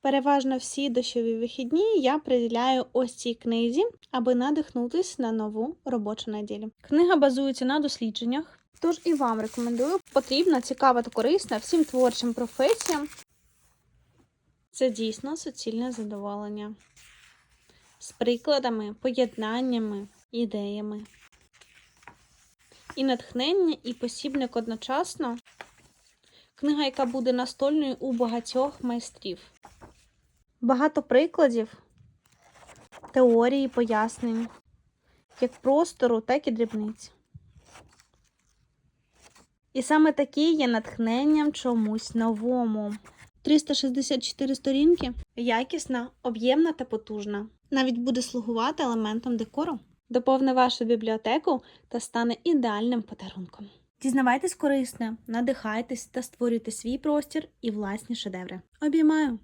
Переважно всі дощові вихідні я приділяю ось цій книзі, аби надихнутись на нову робочу неділю. Книга базується на дослідженнях, тож і вам рекомендую. Потрібна, цікава та корисна всім творчим професіям. Це дійсно суцільне задоволення. З прикладами, поєднаннями, ідеями. І натхнення, і посібник одночасно. Книга, яка буде настольною у багатьох майстрів. Багато прикладів, теорії, пояснень, як простору, так і дрібниць. І саме такі є натхненням чомусь новому. 364 сторінки якісна, об'ємна та потужна. Навіть буде слугувати елементом декору. Доповни вашу бібліотеку та стане ідеальним подарунком. Дізнавайтесь корисне, надихайтесь та створюйте свій простір і власні шедеври. Обіймаю!